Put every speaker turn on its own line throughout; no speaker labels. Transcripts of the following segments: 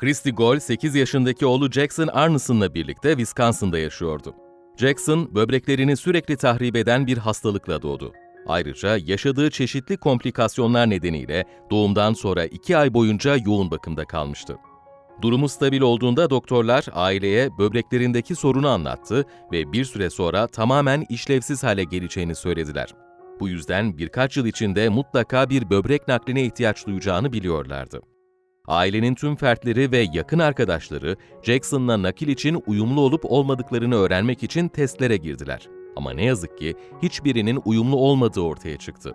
Christy Gold 8 yaşındaki oğlu Jackson Arneson'la birlikte Wisconsin'da yaşıyordu. Jackson, böbreklerini sürekli tahrip eden bir hastalıkla doğdu. Ayrıca yaşadığı çeşitli komplikasyonlar nedeniyle doğumdan sonra 2 ay boyunca yoğun bakımda kalmıştı. Durumu stabil olduğunda doktorlar aileye böbreklerindeki sorunu anlattı ve bir süre sonra tamamen işlevsiz hale geleceğini söylediler. Bu yüzden birkaç yıl içinde mutlaka bir böbrek nakline ihtiyaç duyacağını biliyorlardı. Ailenin tüm fertleri ve yakın arkadaşları Jackson'la nakil için uyumlu olup olmadıklarını öğrenmek için testlere girdiler. Ama ne yazık ki hiçbirinin uyumlu olmadığı ortaya çıktı.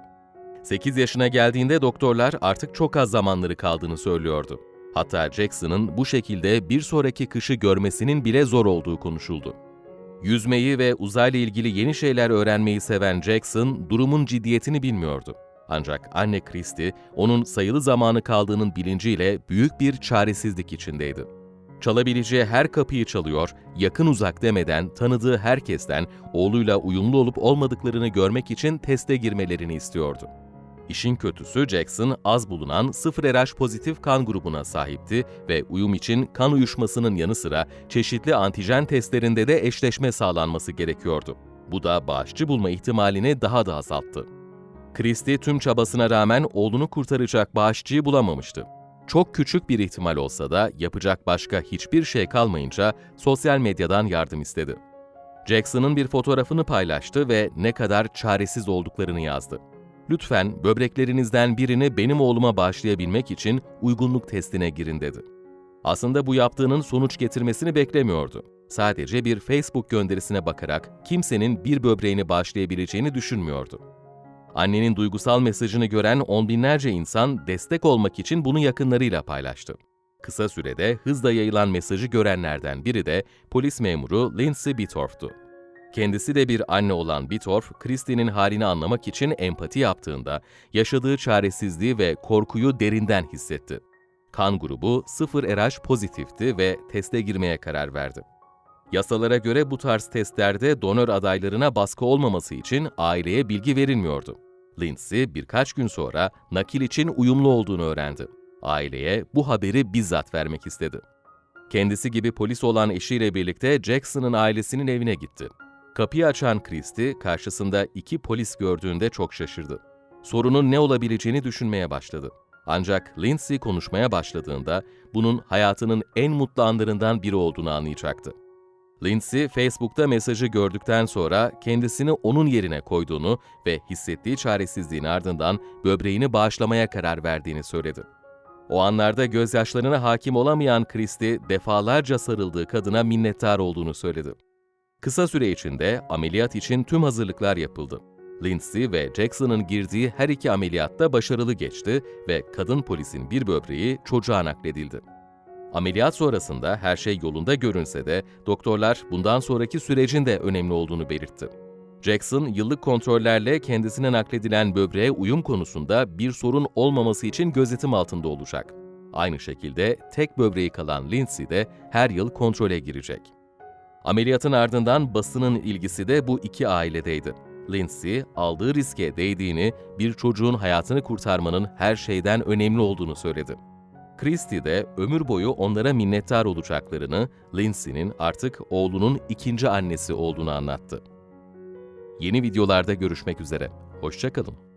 8 yaşına geldiğinde doktorlar artık çok az zamanları kaldığını söylüyordu. Hatta Jackson'ın bu şekilde bir sonraki kışı görmesinin bile zor olduğu konuşuldu. Yüzmeyi ve uzayla ilgili yeni şeyler öğrenmeyi seven Jackson, durumun ciddiyetini bilmiyordu. Ancak anne Christie, onun sayılı zamanı kaldığının bilinciyle büyük bir çaresizlik içindeydi. Çalabileceği her kapıyı çalıyor, yakın uzak demeden tanıdığı herkesten oğluyla uyumlu olup olmadıklarını görmek için teste girmelerini istiyordu. İşin kötüsü Jackson az bulunan 0 RH pozitif kan grubuna sahipti ve uyum için kan uyuşmasının yanı sıra çeşitli antijen testlerinde de eşleşme sağlanması gerekiyordu. Bu da bağışçı bulma ihtimalini daha da azalttı. Christie tüm çabasına rağmen oğlunu kurtaracak bağışçıyı bulamamıştı. Çok küçük bir ihtimal olsa da yapacak başka hiçbir şey kalmayınca sosyal medyadan yardım istedi. Jackson'ın bir fotoğrafını paylaştı ve ne kadar çaresiz olduklarını yazdı. Lütfen böbreklerinizden birini benim oğluma bağışlayabilmek için uygunluk testine girin dedi. Aslında bu yaptığının sonuç getirmesini beklemiyordu. Sadece bir Facebook gönderisine bakarak kimsenin bir böbreğini bağışlayabileceğini düşünmüyordu. Annenin duygusal mesajını gören on binlerce insan destek olmak için bunu yakınlarıyla paylaştı. Kısa sürede hızla yayılan mesajı görenlerden biri de polis memuru Lindsay Bitorf'tu. Kendisi de bir anne olan Bitorf, Christie'nin halini anlamak için empati yaptığında yaşadığı çaresizliği ve korkuyu derinden hissetti. Kan grubu 0 RH pozitifti ve teste girmeye karar verdi. Yasalara göre bu tarz testlerde donör adaylarına baskı olmaması için aileye bilgi verilmiyordu. Lindsay birkaç gün sonra nakil için uyumlu olduğunu öğrendi. Aileye bu haberi bizzat vermek istedi. Kendisi gibi polis olan eşiyle birlikte Jackson'ın ailesinin evine gitti. Kapıyı açan Christie karşısında iki polis gördüğünde çok şaşırdı. Sorunun ne olabileceğini düşünmeye başladı. Ancak Lindsay konuşmaya başladığında bunun hayatının en mutlu anlarından biri olduğunu anlayacaktı. Lindsay, Facebook'ta mesajı gördükten sonra kendisini onun yerine koyduğunu ve hissettiği çaresizliğin ardından böbreğini bağışlamaya karar verdiğini söyledi. O anlarda gözyaşlarına hakim olamayan Christie defalarca sarıldığı kadına minnettar olduğunu söyledi. Kısa süre içinde ameliyat için tüm hazırlıklar yapıldı. Lindsay ve Jackson'ın girdiği her iki ameliyatta başarılı geçti ve kadın polisin bir böbreği çocuğa nakledildi. Ameliyat sonrasında her şey yolunda görünse de doktorlar bundan sonraki sürecin de önemli olduğunu belirtti. Jackson, yıllık kontrollerle kendisine nakledilen böbreğe uyum konusunda bir sorun olmaması için gözetim altında olacak. Aynı şekilde tek böbreği kalan Lindsay de her yıl kontrole girecek. Ameliyatın ardından basının ilgisi de bu iki ailedeydi. Lindsay, aldığı riske değdiğini, bir çocuğun hayatını kurtarmanın her şeyden önemli olduğunu söyledi. Christie de ömür boyu onlara minnettar olacaklarını, Lindsay'nin artık oğlunun ikinci annesi olduğunu anlattı. Yeni videolarda görüşmek üzere. Hoşçakalın.